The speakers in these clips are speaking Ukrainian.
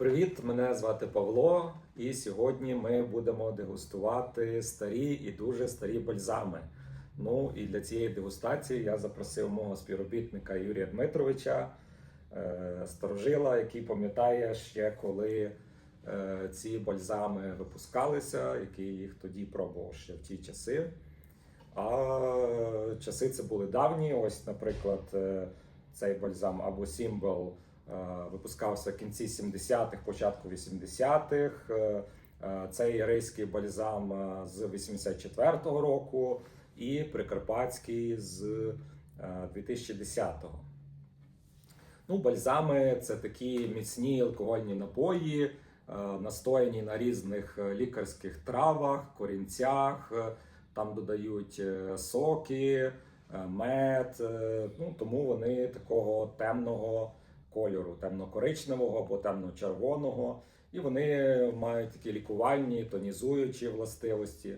Привіт, мене звати Павло, і сьогодні ми будемо дегустувати старі і дуже старі бальзами. Ну і для цієї дегустації я запросив мого співробітника Юрія Дмитровича, е, старожила, який пам'ятає ще коли е, ці бальзами випускалися, який їх тоді пробував ще в ті часи. А часи це були давні. Ось, наприклад, е, цей бальзам або е, випускався в кінці 70-х, початку 80-х. Е, е, Цей рейський бальзам е, з 84-го року і Прикарпатський з е, 2010-го. Ну, бальзами це такі міцні алкогольні напої, е, настояні на різних е, лікарських травах, корінцях. е, Там додають е, соки, е, мед. е, Ну, тому вони такого темного кольору, темно-коричневого або темно-червоного. І вони мають такі лікувальні, тонізуючі властивості.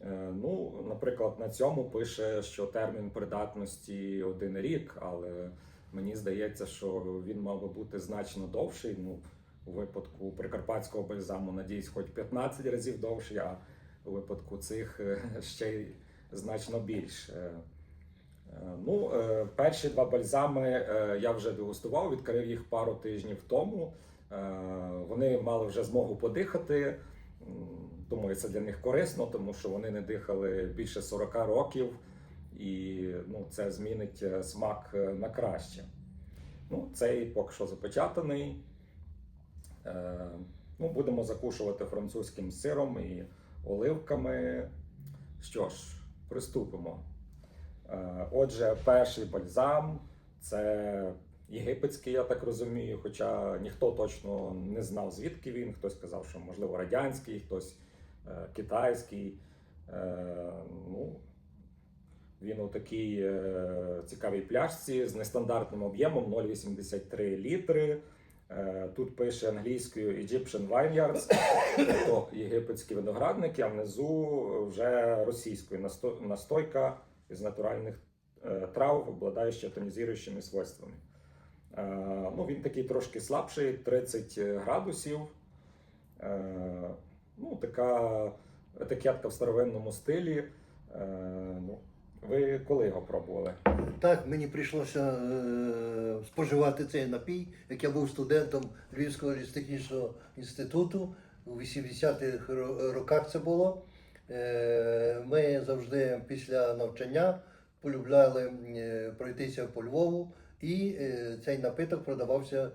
Е, Ну, наприклад, на цьому пише, що термін придатності один рік, але мені здається, що він мав би бути значно довший. Ну, у випадку прикарпатського бальзаму, надіюсь, хоч 15 разів довший, а у випадку цих е, ще й значно більше. Е, Ну, е, перші два бальзами е, я вже дегустував, відкрив їх пару тижнів тому. Вони мали вже змогу подихати. Думаю, це для них корисно, тому що вони не дихали більше 40 років, і ну, це змінить смак на краще. Ну, цей поки що запечатаний. Ну, будемо закушувати французьким сиром і оливками. Що ж, приступимо. Е, Отже, перший бальзам це єгипетський, я так розумію, хоча ніхто точно не знав, звідки він. Хтось казав, що можливо радянський, хтось е, китайський. Е, Ну, він у такій цікавій пляшці з нестандартним об'ємом 0,83 літри. Тут пише англійською Egyptian Vineyards, тобто єгипетські виноградники, а внизу вже російською настойка з натуральних е, трав, обладаюча тонізуючими свойствами. Е, Ну, він такий трошки слабший, 30 градусів. Е, Ну, така етикетка в старовинному стилі. Ну, ви коли його пробували? Так, мені прийшлося споживати цей напій, як я був студентом Львівського лісотехнічного інституту. У 80-х роках це було. Е, ми завжди після навчання полюбляли е, пройтися по Львову, і е, цей напиток продавався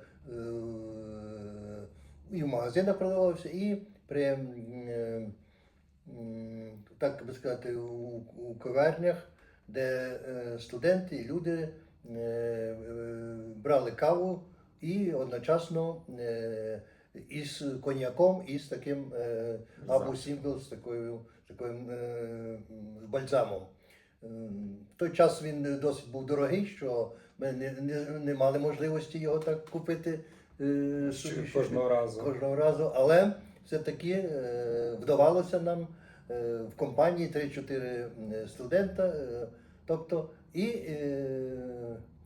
і в магазинах продавався, і при так би сказати, у, кавернях, де студенти і люди брали каву і одночасно із коньяком, і з таким або сімбл з такою таким е, бальзамом. Е, В той час він досить був дорогий, що ми не, не, не мали можливості його так купити е, собі ще Кожного разу. кожного разу, але все-таки вдавалося нам в компанії 3-4 е, студента. тобто, і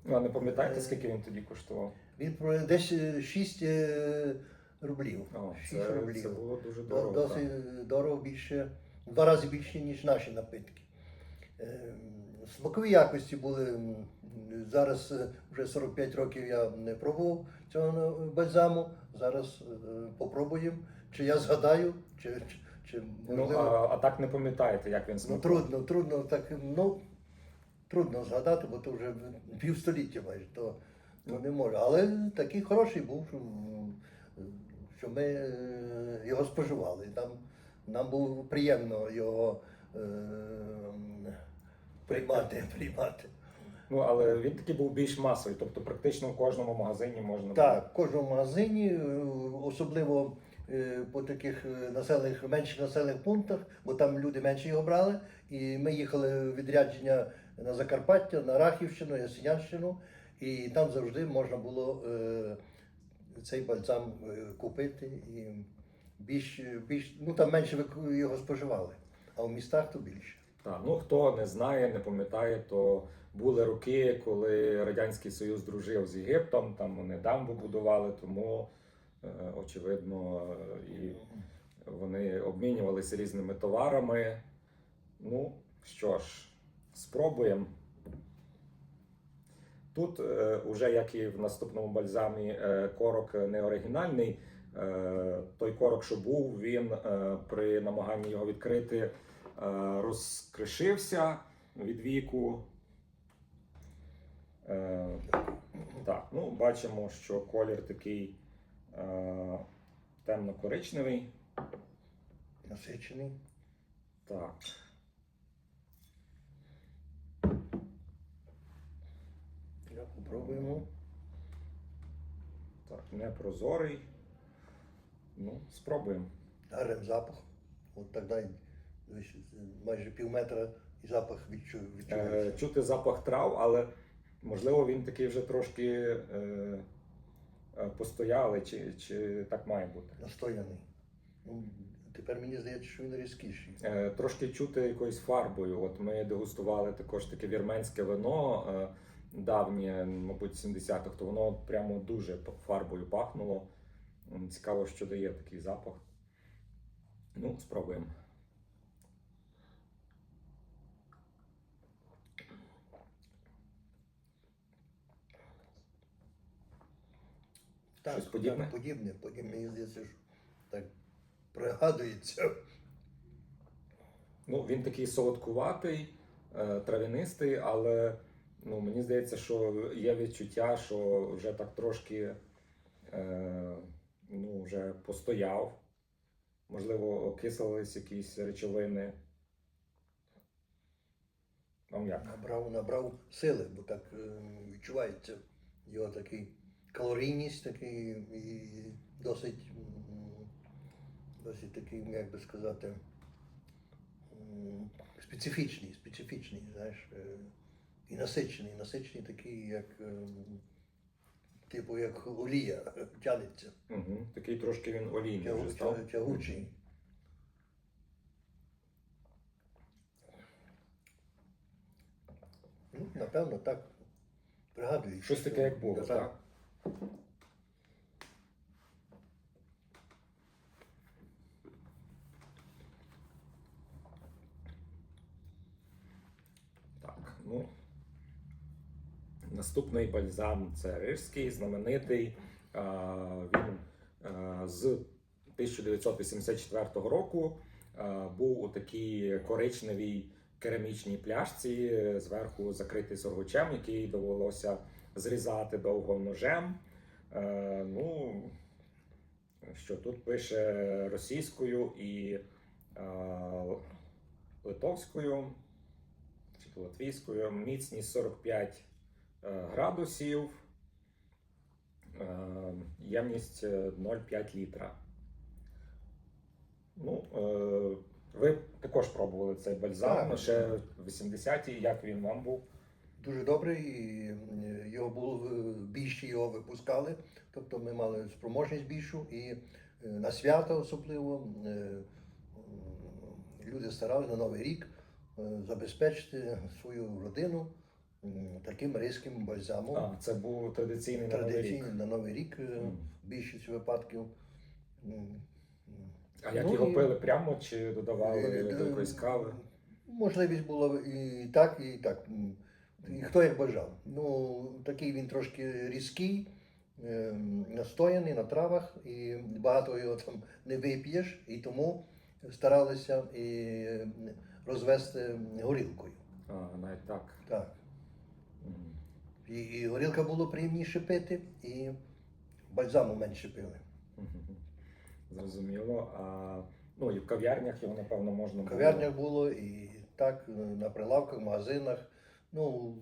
Ну, а не пам'ятаєте, скільки він тоді коштував? він десь 6 е, рублів. О, 6 це, рублів. це було дуже дорого. Досить дорого більше, в два рази більше, ніж наші напитки. Е, Смакові якості були. Зараз е, вже 45 років я не пробував цього е, бальзаму. Зараз е, попробуємо. Чи я згадаю, чи, чи, чи Ну, а, а так не пам'ятаєте, як він Ну, трудно, трудно так, ну, трудно згадати, бо то вже півстоліття майже, то, то не можу. Але такий хороший був, що, ми його споживали. Нам, нам було приємно його е, приймати, приймати. Ну, але він такий був більш масовий, тобто практично в кожному магазині можна Так, в кожному магазині, е, особливо е, по таких е, населених, менших населених пунктах, бо там люди менше його брали. І ми їхали в відрядження на Закарпаття, на Рахівщину, Ясенянщину, і там завжди можна було цей бальзам купити. І більш, більш, ну там менше його споживали, а в містах то більше. Так, ну хто не знає, не пам'ятає, то були роки, коли Радянський Союз дружив з Єгиптом, там вони дамбу будували, тому е, очевидно, і вони обмінювалися різними товарами. Ну що ж, спробуємо. Тут, е, уже як і в наступному бальзамі, е, корок не оригінальний. Е, той корок, що був, він е, при намаганні його відкрити е, розкришився від віку. Так, ну, бачимо, що колір такий темно-коричневий. Насичений. Так. Попробуємо. Так, непрозорий. Ну, спробуємо. Гарний запах. От дивись, майже пів метра і запах відчу, Е, відчувається. чути запах трав, але можливо він такий вже трошки е, е, постоялий, чи, чи так має бути. Настояний. Ну, тепер мені здається, що він різкіший. Е, Трошки чути якоюсь фарбою. От ми дегустували також таке вірменське вино е, давнє, мабуть, 70-х, то воно прямо дуже фарбою пахнуло. Цікаво, що дає такий запах. Ну, спробуємо. Так, Щось подібне? Так, подібне, подібне. Мені здається, що так пригадується. Ну, він такий солодкуватий, е, травянистий, але ну, мені здається, що є відчуття, що вже так трошки е, ну, вже постояв. Можливо, окислились якісь речовини. Вам як? Набрав, набрав сили, бо так е, відчувається його такий калорійність, такий і досить, досить такий, як би сказати, специфічний, специфічний, знаєш, е, і насичений, насичений такий, як ем, типу як олія тянеться, Угу. Такий трошки він олійний вже став. тягучий. Ну, напевно, так. Пригадую. Щось таке, як було, Так ну. Наступний бальзам це рижський, знаменитий. Він з 1984 року був у такій коричневій керамічній пляшці, зверху закритий соргучем, який довелося зрізати довго ножем. Ну, що тут пише російською і литовською чи латвійською. Міцність 45 е, градусів, е, ємність е, 0,5 літра. Ну, е, ви також пробували цей бальзам Так. ще в 80-ті. Як він вам був? Дуже добрий, і е, його було е, більше його випускали. Тобто ми мали спроможність більшу і е, на свята особливо е, люди старалися на Новий рік е, забезпечити свою родину таким ризьким бальзамом. А, це був традиційний на Новий рік. Традиційний на Новий рік в більшість випадків. А як Ну, його пили прямо чи додавали Е, до якоїсь кави? Можливість було і так, і так. І хто як бажав. Ну, такий він трошки різкий, е, настояний на травах, і багато його там не вип'єш, і тому старалися і розвести горілкою. А, навіть так. Так. І, і горілка було приємніше пити, і бальзаму менше пили. Зрозуміло. А, ну і в кав'ярнях його, напевно, можна В було. кав'ярнях було, і так, е, на прилавках, в магазинах. Ну,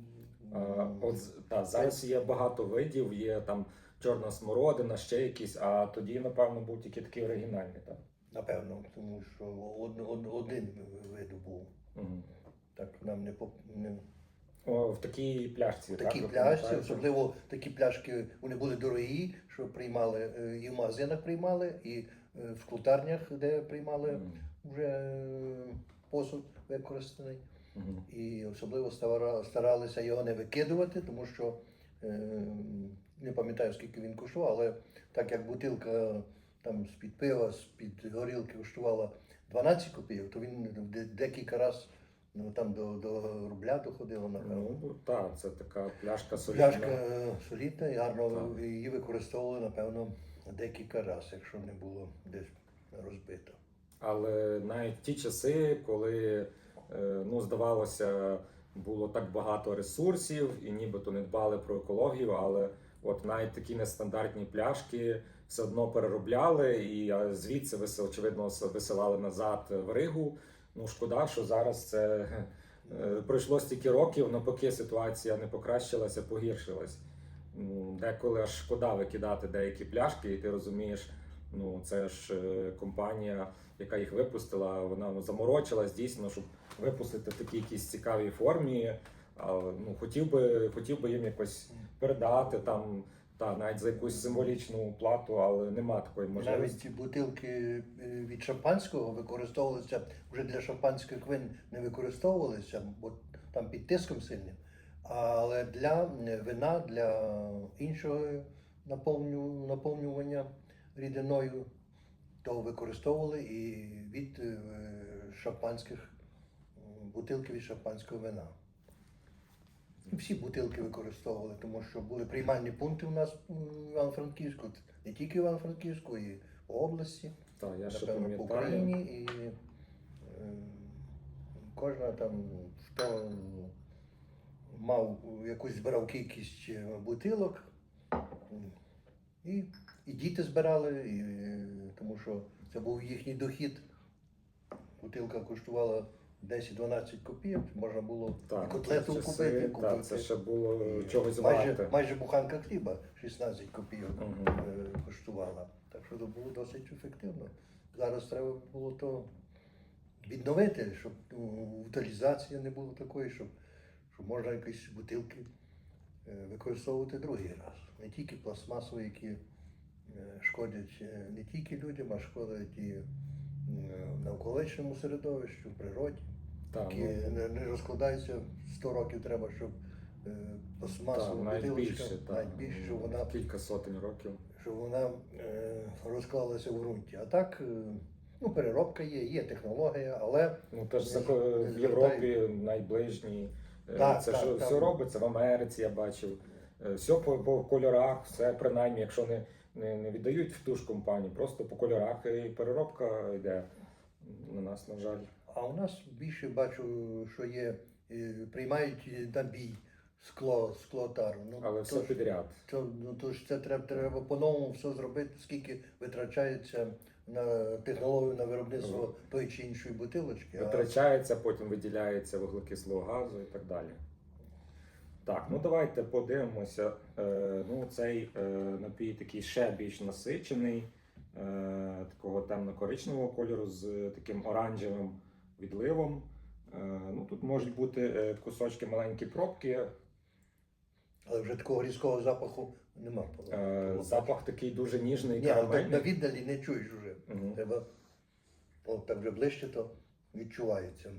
А, от з- та, зараз є багато видів, є там чорна смородина, ще якісь, а тоді, напевно, був тільки такий оригінальний, так? Напевно, тому що од, од, один вид був. Мгм. Так нам не по не О, в такій пляшці, в такій ви пляшці, особливо такі пляшки вони були дорогі, що приймали е, і в магазинах приймали, і е, в склотарнях, де приймали Мгм. вже е, посуд використаний. Мгм. І особливо стара- старалися його не викидувати, тому що Не пам'ятаю, скільки він коштував, але так як бутилка там з-під пива, з-під горілки коштувала 12 копійок, то він декілька разів ну, там до, до рубля доходило, напевно. Ну, так, це така пляшка солідна. Пляшка е, солідна і гарно Так. її використовували, напевно, декілька разів, якщо не було десь розбито. Але навіть ті часи, коли е, ну, здавалося, було так багато ресурсів, і нібито не дбали про екологію, але от навіть такі нестандартні пляшки все одно переробляли, і звідси очевидно висилали назад в Ригу. Ну шкода, що зараз це е, пройшло стільки років, але поки ситуація не покращилася, погіршилась. Ну, Деколи аж шкода викидати деякі пляшки, і ти розумієш, ну це ж е, компанія, яка їх випустила, вона заморочилась дійсно, щоб випустити в такій якійсь цікавій формі. А, ну, хотів би, хотів би їм якось передати там, та навіть за якусь символічну плату, але нема такої можливості. Навіть бутилки е, від шампанського використовувалися вже для шампанських вин не використовувалися, бо там під тиском сильним. Але для е, вина, для іншого наповню, наповнювання рідиною, то використовували і від е, шампанських бутилки від шампанського вина. Всі бутилки використовували, тому що були приймальні пункти у нас в Івано-Франківську, не тільки в Івано-Франківську, і в області, Так, я ще напевно, по пам'ятаю. Україні. І е, кожна там хто мав якусь збирав кількість е, бутилок, і, і діти збирали, і, е, тому що це був їхній дохід. Бутилка коштувала 10-12 копійок, можна було і Так, котлету часи, купити, так, купити. це ще було чогось майже, варте. майже буханка хліба 16 копійок Мгм. е, коштувала. Так що це було досить ефективно. Зараз треба було то відновити, щоб ну, утилізація не було такої, щоб, щоб можна якісь бутилки е, використовувати другий раз. Не тільки пластмасові, які е, шкодять е, не тільки людям, а шкодять і е, навколишньому середовищу, природі Так, які ну, не, не розкладаються 100 років треба, щоб е, так, пластмасова навіть бутилочка, більше, так. навіть щоб вона, кілька сотень років. щоб вона е, розклалася в ґрунті. А так, е, ну, переробка є, є технологія, але Ну теж за- в Європі найближній. е, Так, це так, що так. все робиться в Америці, я бачив. Е, Все по, по кольорах, все принаймні, якщо не, не, не віддають в ту ж компанію, просто по кольорах і переробка йде на нас, на жаль. А у нас більше бачу, що є, е, приймають на бій скло, скло тару. Ну, Але то все ж- підряд. То, ну, то ж це треба, треба по-новому все зробити, скільки витрачається на технологію на виробництво тої чи іншої бутилочки. а- Витрачається, потім виділяється вуглекислого газу і так далі. Так, ну давайте подивимося. Е, ну, цей е, напій такий ще більш насичений, е, такого темно-коричневого кольору з таким оранжевим відливом. Е, ну, тут можуть бути е, кусочки маленькі пробки. Але вже такого різкого запаху нема. Е, запах такий дуже ніжний, Ні, але на віддалі не чуєш вже. Мгм. Треба от так вже ближче, то відчувається. е,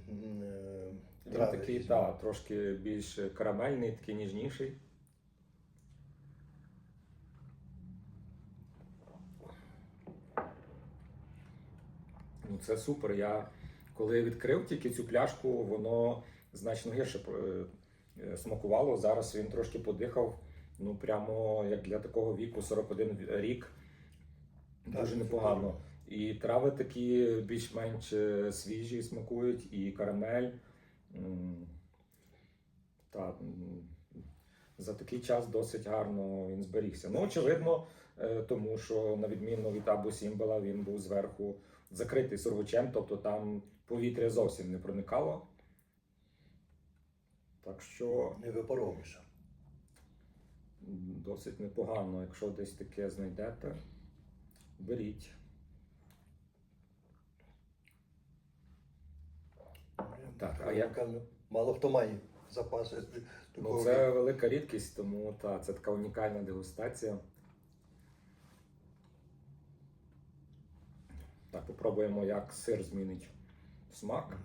Він такий, різні. та, трошки більш карамельний, такий ніжніший. Ну, це супер. Я коли відкрив тільки цю пляшку, воно значно гірше е, е, смакувало. Зараз він трошки подихав. Ну, прямо як для такого віку, 41 рік. Дуже непогано. І трави такі більш-менш е, свіжі смакують, і карамель. Та, за такий час досить гарно він зберігся. Ну, очевидно, тому що на відміну від Абу Сімбела, він був зверху закритий сургучем, тобто там повітря зовсім не проникало. Так що Не випаровуєшся. досить непогано, якщо десь таке знайдете, беріть. Так, а як- Мало хто має запаси Ну, такого. це велика рідкість, тому та, це така унікальна дегустація. Так, попробуємо, як сир змінить смак.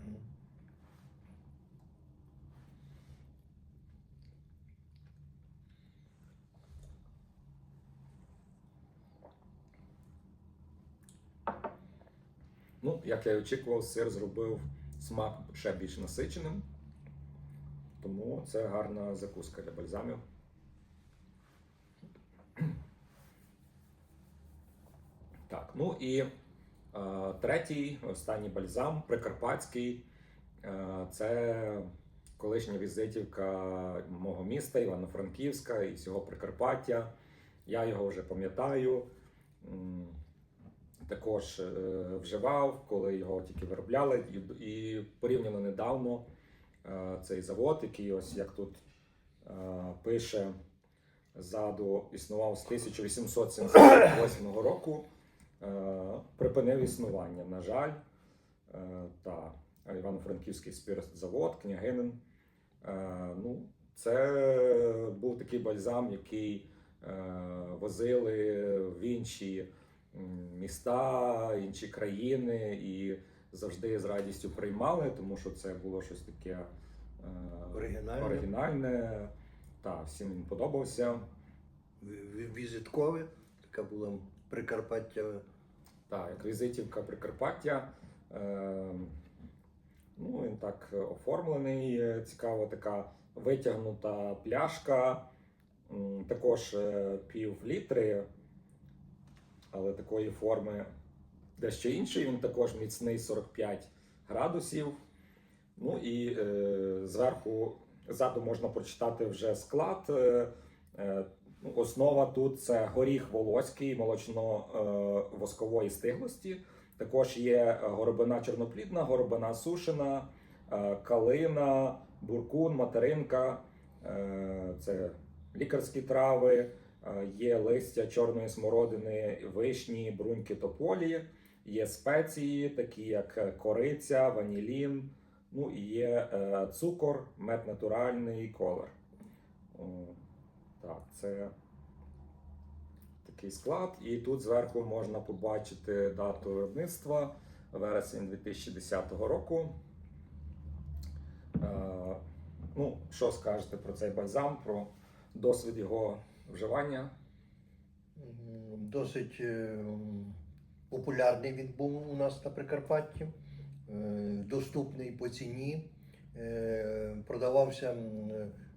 Ну, як я і очікував, сир зробив смак ще більш насиченим, тому це гарна закуска для бальзамів. Так, ну і третій, останній бальзам, прикарпатський. Е, це колишня візитівка мого міста Івано-Франківська і всього Прикарпаття. Я його вже пам'ятаю. Також е, вживав, коли його тільки виробляли, і, порівняно недавно е, цей завод, який ось як тут е, пише ззаду, існував з 1878 року, е, припинив існування. На жаль, е, та Івано-Франківський спиртзавод, княгинин. Е, ну, це був такий бальзам, який е, возили в інші міста, інші країни і завжди з радістю приймали, тому що це було щось таке е, Оригінальне. оригінальне. Та, всім він подобався. Візиткове, така була Прикарпаття. Так, як візитівка Прикарпаття. Е, ну, він так оформлений, е, цікава така витягнута пляшка, також е, пів літри, але такої форми дещо інший. Він також міцний 45 градусів. Ну і е, зверху ззаду можна прочитати вже склад. Основа тут це горіх волоський молочно-воскової стиглості. Також є горобина чорноплідна, горобина сушена, е, калина, буркун, материнка. Е, Це лікарські трави, е, є листя чорної смородини, вишні, бруньки тополі, є спеції, такі як кориця, ванілін, ну і є цукор, мед натуральний, колер. Так, це такий склад. І тут зверху можна побачити дату виробництва вересень 2010 року. Е, ну, що скажете про цей бальзам, про досвід його вживання? Досить е, популярний він був у нас на Прикарпатті, е, доступний по ціні. Е, Продавався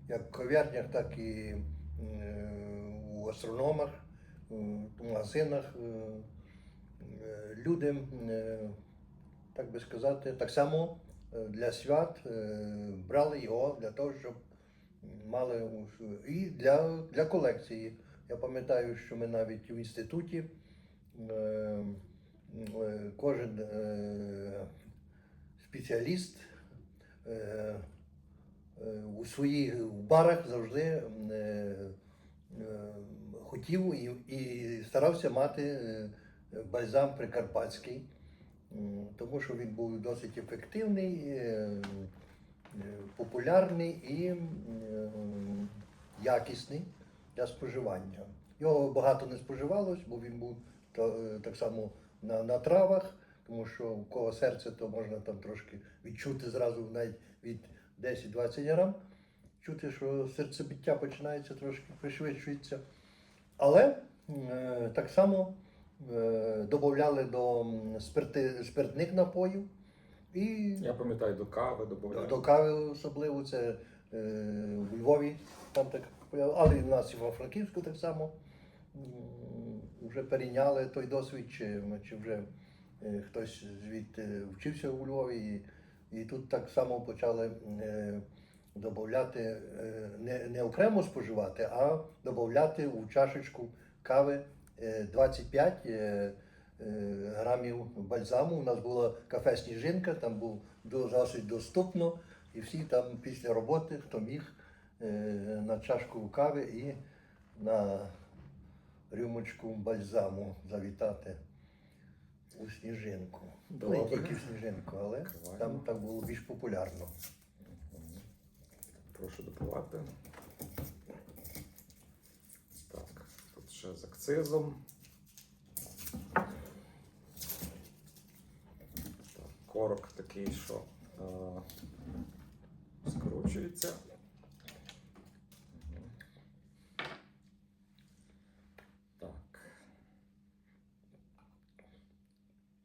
як в кав'ярнях, так і у астрономах, в магазинах. Е, е, Люди, е, так би сказати, так само для свят брали його для того, щоб мали і для, для колекції. Я пам'ятаю, що ми навіть в інституті кожен спеціаліст у своїх барах завжди е, е, хотів і, і старався мати е, бальзам прикарпатський, тому що він був досить ефективний, е, е, популярний і е, якісний для споживання. Його багато не споживалось, бо він був е, так само на, на травах, тому що у кого серце, то можна там трошки відчути зразу навіть від 10-20 грам. Чути, що серцебиття починається трошки пришвидшується. Але е, так само е, додавали до спирти, спиртних напоїв і Я пам'ятаю, до кави до, додавали. до кави особливо це е, у Львові, там так, але і в нас і во Франківську так само вже перейняли той досвід, чи, чи вже е, хтось звідти вчився у Львові. І, і тут так само почали е, додати, е, не, не окремо споживати, а додати у чашечку кави е, 25 е, грамів бальзаму. У нас була кафе Сніжинка, там був досить доступно, і всі там після роботи, хто міг, на чашку кави і на рюмочку бальзаму завітати у Сніжинку. Не тільки Сніжинку, але Відкриваємо. там так було більш популярно. Прошу допивати. Так, тут ще з акцизом. Так, корок такий, що е, скручується. Мгм. Так.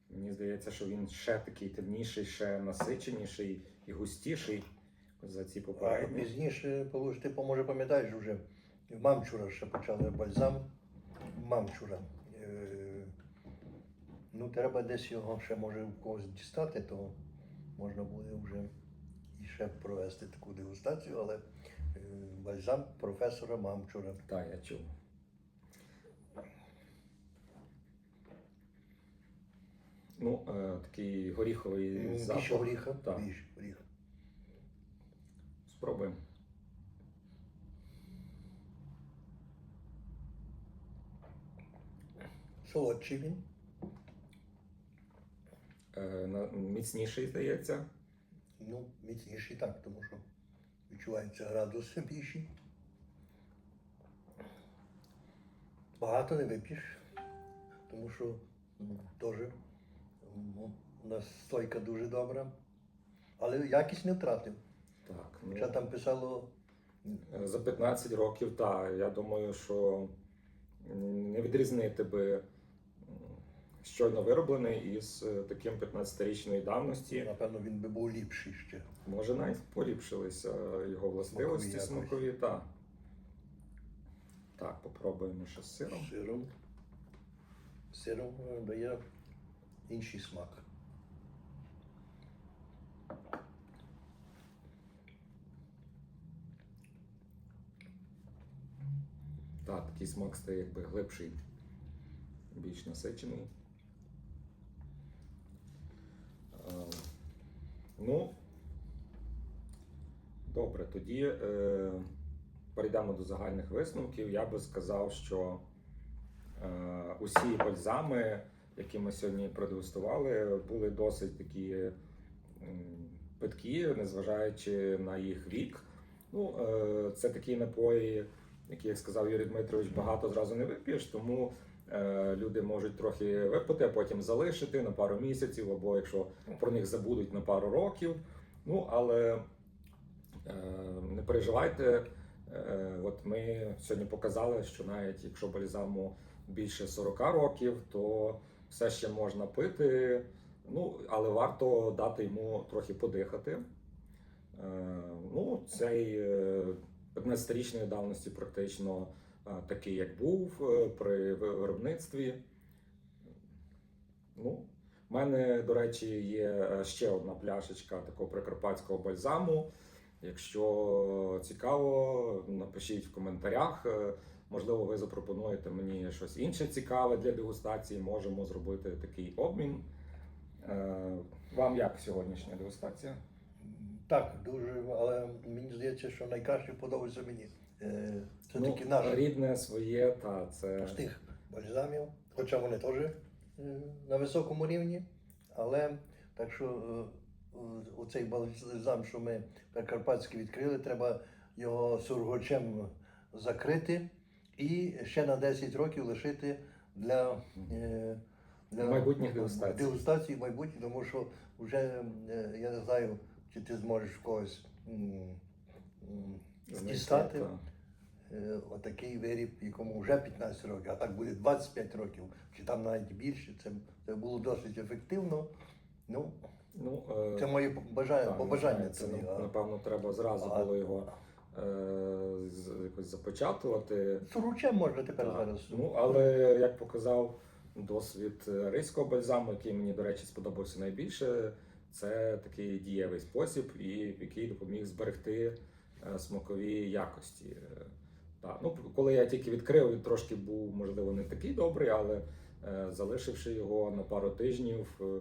Мені здається, що він ще такий темніший, ще насиченіший і густіший за ці А попередні. пізніше, Полуш, ти може пам'ятаєш вже Мамчура ще почали бальзам. Мамчура. Е, Ну, треба десь його ще може у когось дістати, то можна буде вже і ще провести таку дегустацію, але е, бальзам професора Мамчура. Так, я чув. Ну, е, такий горіховий М, Більше запах. горіха. Так. Більше горіха. Спробуємо. Солодший він. Е, на- Міцніший, здається. Ну, міцніший так, тому що відчувається градус більший. Багато не вип'єш, тому що м, теж у нас стойка дуже добра. Але якість не втратив. Так, Хоча ну, там писало е, за 15 років, так. Я думаю, що не відрізнити би щойно вироблений із е, таким 15-річної давності. напевно, він би був ліпший ще. Може, навіть поліпшилися його властивості смакові, так. Так, попробуємо ще з сиром. Сиром. Сиром е, дає інший смак. Так, такий смак стає якби глибший, більш насичений. Е, Ну, добре, тоді е, перейдемо до загальних висновків. Я би сказав, що е, усі бальзами, які ми сьогодні продегустували, були досить такі питкі, незважаючи на їх вік. Ну, е, це такі напої, які, як сказав Юрій Дмитрович, багато зразу не вип'єш, тому е, люди можуть трохи випити, а потім залишити на пару місяців, або якщо про них забудуть на пару років. Ну, але е, не переживайте. От ми сьогодні показали, що навіть якщо бальзаму більше 40 років, то все ще можна пити. Ну, але варто дати йому трохи подихати. Е, Ну, цей е, 15-річної давності практично е, такий, як був е, при виробництві. Ну, в мене, до речі, є е, ще одна пляшечка такого прикарпатського бальзаму. Якщо цікаво, напишіть в коментарях. Можливо, ви запропонуєте мені щось інше цікаве для дегустації. Можемо зробити такий обмін. Е, Вам як сьогоднішня дегустація? Так, дуже, але мені здається, що найкраще подобається мені. Е, Це Ну, таки наш рідне своє, та це з тих бальзамів, хоча вони теж е, на високому рівні. Але так що е, у цей бальзам, що ми Прикарпатський відкрили, треба його сургочем закрити і ще на 10 років лишити для, е, для Майбутніх дегустацій. дегустацій майбутніх, тому що вже е, я не знаю, чи ти зможеш когось дістати та. е, отакий виріб, якому вже 15 років, а так буде 25 років, чи там навіть більше. Це, це було досить ефективно. Ну, Ну, це моє побажання, та, побажання це тобі. а- напевно треба зразу а- було його якось запечатувати. Сургучем можна тепер Так. зараз. Ну, але як показав досвід е, ризького бальзаму, який мені, до речі, сподобався найбільше, це такий дієвий спосіб, і який допоміг зберегти е, смакові якості. Е, Так. Ну, коли я тільки відкрив, він трошки був, можливо, не такий добрий, але е, залишивши його на пару тижнів, е,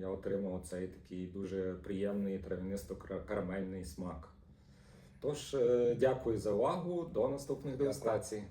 я отримав цей такий дуже приємний трав'янисто-карамельний смак. Тож, е, дякую за увагу. До наступних дегустацій.